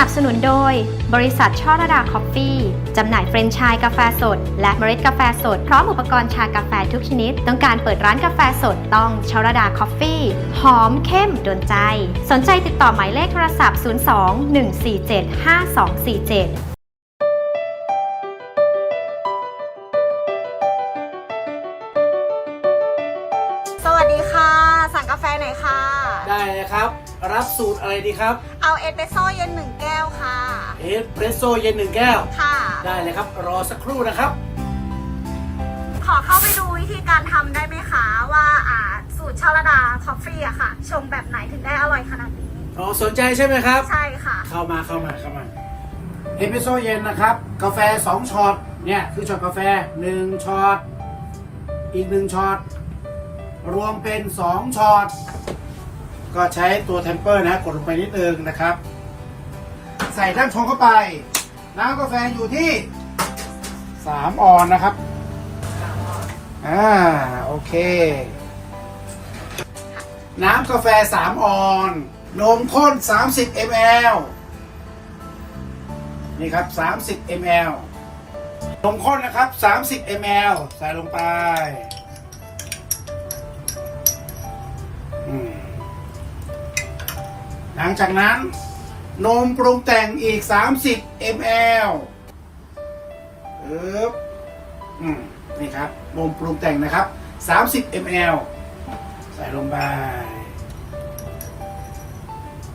นับสนุนโดย บริษัทช่อระดาคอฟฟี่ จำหน่ายเฟรนไชส์กาแฟสด และเมล็ดกาแฟสด พร้อมอุปกรณ์ชากาแฟทุกชนิด ต้องการเปิดร้านกาแฟสดต้องช่อระดาคอฟฟี่ หอมเข้มโดนใจ สนใจติดต่อหมายเลขโทรศัพท์ 02 147 5247สวัสดีค่ะ สั่งกาแฟหน่อยค่ะ ได้เลยครับ รับสูตรอะไรดีครับ เอาเอสเปรสโซ่เย็นหนึ่งแก้วค่ะ เอสเปรสโซ่เย็นหนึ่งแก้ว ค่ะ ได้เลยครับ รอสักครู่นะครับ ขอเข้าไปดูวิธีการทำได้ไหมคะ ว่าอ่าสูตรชาลดาคอฟฟี่อะค่ะ ชงแบบไหนถึงได้อร่อยขนาดนี้ อ๋อสนใจใช่ไหมครับ ใช่ค่ะ เข้ามาเข้ามาเข้ามาเอสเปรสโซ่เย็นนะครับ กาแฟ 2ช็อตเนี่ยคือช็อตกาแฟ 1ช็อตอีก1ช็อต รวมเป็น 2ช็อตก็ใช้ตัวเทมเปอร์นะกดลงไปนิดนึงนะครับ ใส่ด้านชงเข้าไป น้ำกาแฟอยู่ที่ 3 ออนนะครับอ่าโอเค น้ำกาแฟ 3 ออน นมข้น 30 ml นี่ครับ 30 ml นมข้นนะครับ 30 ml ใส่ลงไป ลังจากนั้น นมปรุงแต่งอีก 30 ml ปึ๊บอืมนี่ครับ นมปรุงแต่งนะครับ 30 ml ใส่ลงไป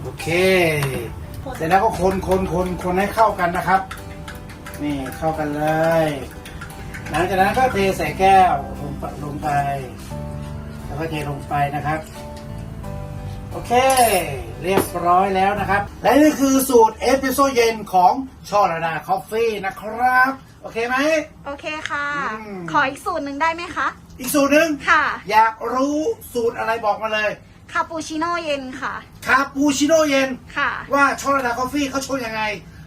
โอเค เสร็จแล้วก็คนคนคนคนให้เข้ากันนะครับ นี่เข้ากันเลย หลังจากนั้นก็เทใส่แก้วลงลงไป แล้วก็เทลงไปนะครับ โอเค เรียบร้อยแล้วนะครับ และนี่คือสูตรเอสเปรสโซเย็นของช่อระดาคอฟฟี่นะครับ โอเคไหม โอเคค่ะ อืม ขออีกสูตรหนึ่งได้ไหมคะ อีกสูตรหนึ่งค่ะ อยากรู้สูตรอะไรบอกมาเลยคาปูชิโน่เย็นค่ะ คาปูชิโน่เย็น ค่ะ ว่าช่อระดาคอฟฟี่เขาชงยังไง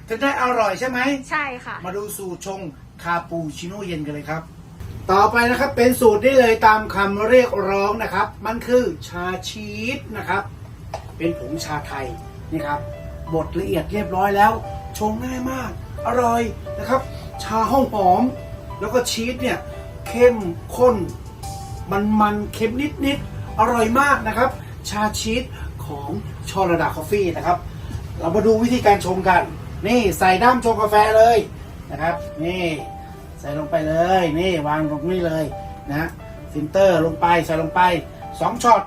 ถึงได้อร่อยใช่ไหม ใช่ค่ะ มาดูสูตรชงคาปูชิโน่เย็นกันเลยครับ ต่อไปนะครับเป็นสูตรนี้เลยตามคำเรียกร้องนะครับ มันคือชาชีสนะครับ เป็นผงชาไทยนี่ครับบดละเอียดเรียบร้อยแล้ว ชงง่ายมาก อร่อยนะครับ ชาห้องหอม แล้วก็ชีสเนี่ยเข้มข้น มันมันเค็มนิดนิดๆอร่อยมากนะครับ ชาชีสของชอระดาคอฟฟี่นะครับ เรามาดูวิธีการชงกัน นี่ใส่ด้ามชงกาแฟเลยนะครับ นี่ ใส่ลงไปเลยนี่วางลงนี่เลยนะฟิลเตอร์ลงไปใส่ลงไป2ช็อต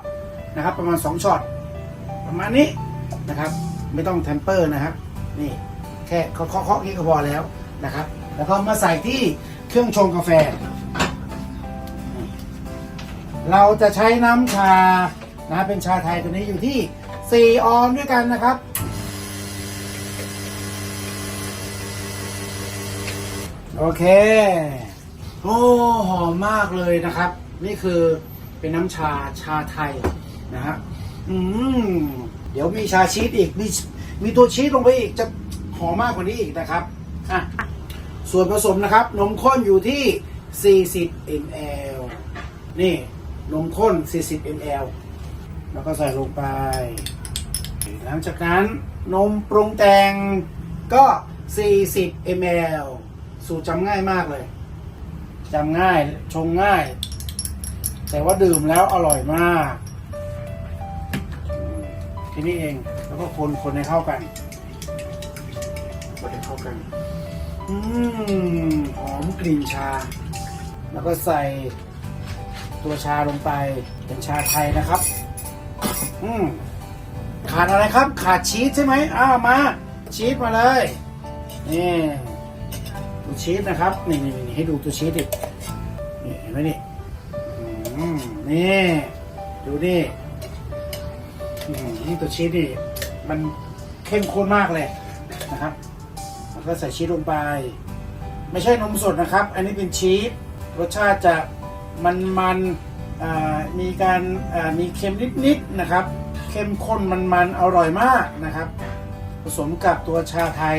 นะครับประมาณ2ช็อตประมาณนี้นะครับไม่ต้องแทมเปอร์นะครับนี่แค่เคาะเคาะเคาะนี้ก็พอแล้วนะครับแล้วก็มาใส่ที่เครื่องชงกาแฟ เราจะใช้น้ำชานะเป็นชาไทยตัวนี้อยู่ที่ 4 ออนด้วยกันนะครับ โอเค โอ้หอมมากเลยนะครับ นี่คือเป็นน้ำชาชาไทยนะฮะอืมเดี๋ยวมีชาชีสอีกมีมีตัวชีสลงไปอีกจะหอมมากกว่านี้อีกนะครับอะส่วนผสมนะครับ นมข้นอยู่ที่ 40 ml นี่นมข้น 40 ml แล้วก็ใส่ลงไป หลังจากนั้นนมปรุงแต่งก็ 40 ml สูตรจำง่ายมากเลยจำง่ายชงง่าย แต่ว่าดื่มแล้วอร่อยมากอืมแค่นี้เองแล้วก็คนคนให้เข้ากันคนให้เข้ากันอืมหอมกลิ่นชา แล้วก็ใส่ตัวชาลงไปเป็นชาไทยนะครับ อืมขาดอะไรครับ ขาดชีสใช่ไหมอ้าวมา ชีสมาเลยนี่ ดูชีสนะครับนี่นี่นี่ให้ดูตัวชีสดินี่เห็นไหมนี่อืมนี่ดูดิอืมนี่ตัวชีสดิมันเข้มข้นมากเลยนะครับแล้วก็ใส่ชีสลงไป ไม่ใช่นมสดนะครับ อันนี้เป็นชีสรสชาติจะมันมันมีการมีเค็มนิดๆนะครับ เข้มข้นมันๆอร่อยมากนะครับ ผสมกับตัวชาไทย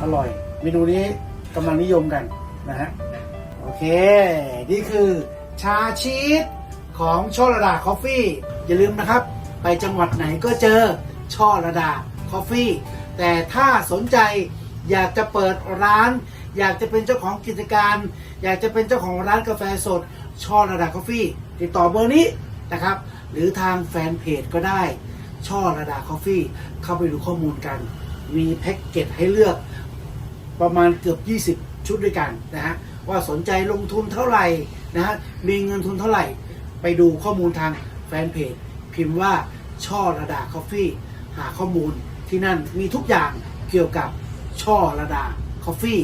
อร่อย เมนูนี้ กำลังนิยมกันนะฮะโอเค นี่คือชาชีสของช่อระดาคอฟฟี่ อย่าลืมนะครับ ไปจังหวัดไหนก็เจอช่อระดาคอฟฟี่ แต่ถ้าสนใจอยากจะเปิดร้าน อยากจะเป็นเจ้าของกิจการ อยากจะเป็นเจ้าของร้านกาแฟสดช่อระดาคอฟฟี่ ติดต่อเบอร์นี้นะครับ หรือทางแฟนเพจก็ได้ช่อระดาคอฟฟี่ เข้าไปดูข้อมูลกัน มีแพ็กเกจให้เลือก ประมาณเกือบ 20 ชุดด้วยกันนะฮะว่าสนใจลงทุนเท่าไหร่นะฮะมีเงินทุนเท่าไหร่ ไปดูข้อมูลทางแฟนเพจ พิมพ์ว่าช่อระดาคอฟฟี่หาข้อมูลที่นั่นมีทุกอย่างเกี่ยวกับช่อระดาคอฟฟี่